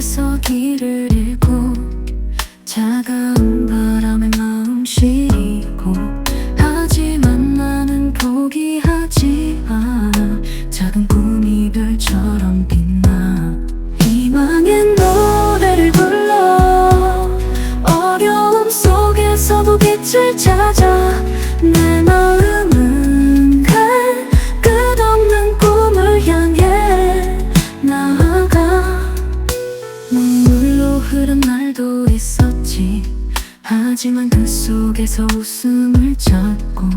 속에서 길을 잃고 차가운 바람에 마음 시리고 하지만 나는 포기하지 않아 작은 꿈이 별처럼 빛나. 희망의 노래를 불러. 어려움 속에서도 빛을 찾아 내 하지만 그 속에서 웃음을 찾고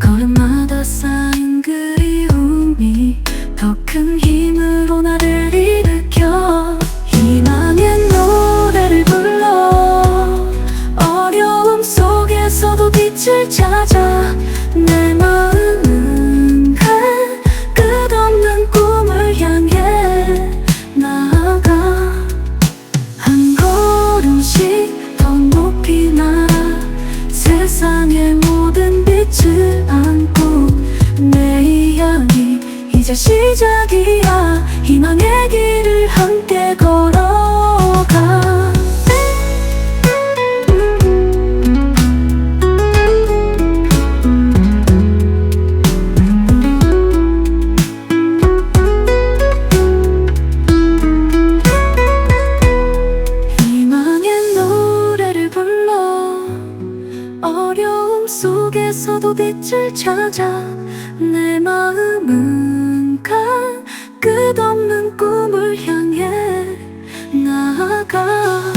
걸음마다 쌓인 그리움이 더 큰 힘으로 나를 일으켜 희망의 노래를 불러. 어려움 속에서도 빛을 찾아 내마 이제 시작이야. 희망의 길을 함께 걸어가. 희망의 노래를 불러. 어려움 속에서도 빛을 찾아 내 마음은 갈 끝없는 꿈을 향해 나아가